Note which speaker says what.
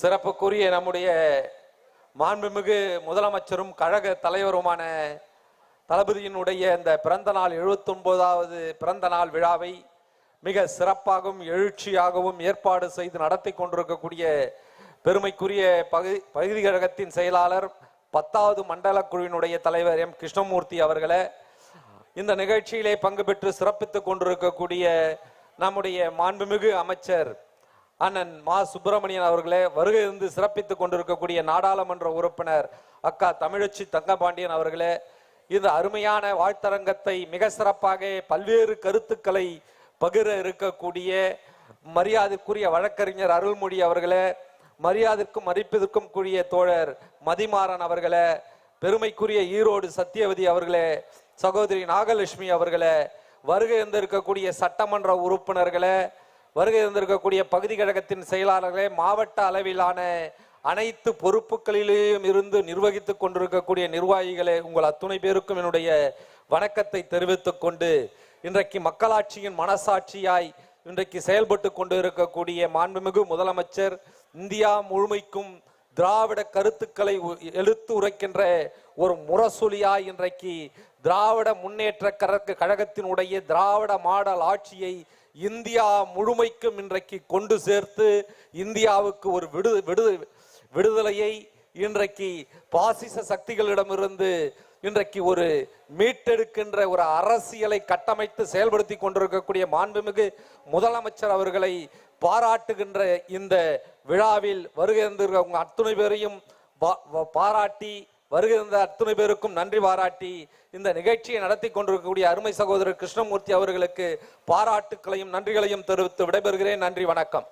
Speaker 1: சிறப்புக்குரிய நம்முடைய மாண்புமிகு முதலமைச்சரும் கழக தலைவருமான தளபதியினுடைய இந்த பிறந்த நாள் எழுபத்தொன்பதாவது பிறந்த நாள் விழாவை மிக சிறப்பாகவும் எழுச்சியாகவும் ஏற்பாடு செய்து நடத்தி கொண்டிருக்கக்கூடிய பெருமைக்குரிய பகுதி பகுதி கழகத்தின் செயலாளர் பத்தாவது மண்டல குழுவினுடைய தலைவர் எம். கிருஷ்ணமூர்த்தி அவர்களை இந்த நிகழ்ச்சியிலே பங்கு பெற்று சிறப்பித்துக் கொண்டிருக்கக்கூடிய நம்முடைய மாண்புமிகு அமைச்சர் அண்ணன் மா சுப்பிரமணியன் அவர்களே வருகை இருந்து சிறப்பித்துக் கொண்டிருக்கக்கூடிய நாடாளுமன்ற உறுப்பினர் அக்கா தமிழச்சி தங்கபாண்டியன் அவர்களே இந்த அருமையான வாழ்த்தரங்கத்தை மிக சிறப்பாக பல்வேறு கருத்துக்களை பகிர இருக்கக்கூடிய மரியாதைக்குரிய வழக்கறிஞர் அருள்மொழி அவர்களே மரியாதைக்கும் மதிப்பதற்கும் கூடிய தோழர் மதிமாறன் அவர்களே பெருமைக்குரிய ஈரோடு சத்தியவதி அவர்களே சகோதரி நாகலட்சுமி அவர்களே வருகை இருந்திருக்கக்கூடிய சட்டமன்ற உறுப்பினர்களே வருகை இருந்திருக்கக்கூடிய பகுதி கழகத்தின் செயலாளர்களே மாவட்ட அளவிலான அனைத்து பொறுப்புகளிலேயும் இருந்து நிர்வகித்துக் கொண்டிருக்கக்கூடிய நிர்வாகிகளே உங்கள் அத்துணை பேருக்கும் என்னுடைய வணக்கத்தை தெரிவித்துக் கொண்டு இன்றைக்கு மக்களாட்சியின் மனசாட்சியாய் இன்றைக்கு செயல்பட்டு கொண்டு இருக்கக்கூடிய மாண்புமிகு முதலமைச்சர் இந்தியா முழுமைக்கும் திராவிட கருத்துக்களை உ- உரைக்கின்ற ஒரு முரசொலியாய் இன்றைக்கு திராவிட முன்னேற்ற கழக கழகத்தினுடைய திராவிட மாடல் ஆட்சியை இந்தியா முழுமைக்கும் இன்றைக்கு கொண்டு சேர்த்து இந்தியாவுக்கு ஒரு விடு விடு விடுதலையை இன்றைக்கு பாசிச சக்திகளிடமிருந்து இன்றைக்கு ஒரு மீட்டெடுக்கின்ற ஒரு அரசியலை கட்டமைத்து செயல்படுத்தி கொண்டிருக்கக்கூடிய மாண்புமிகு முதலமைச்சர் அவர்களை பாராட்டுகின்ற இந்த விழாவில் வருகை இருந்திருக்க அத்துணை பேரையும் பாராட்டி வருகை இருந்த அத்துணை பேருக்கும் நன்றி பாராட்டி இந்த நிகழ்ச்சியை நடத்தி கொண்டிருக்கக்கூடிய அருமை சகோதரர் கிருஷ்ணமூர்த்தி அவர்களுக்கு பாராட்டுக்களையும் நன்றிகளையும் தெரிவித்து விடைபெறுகிறேன். நன்றி வணக்கம்.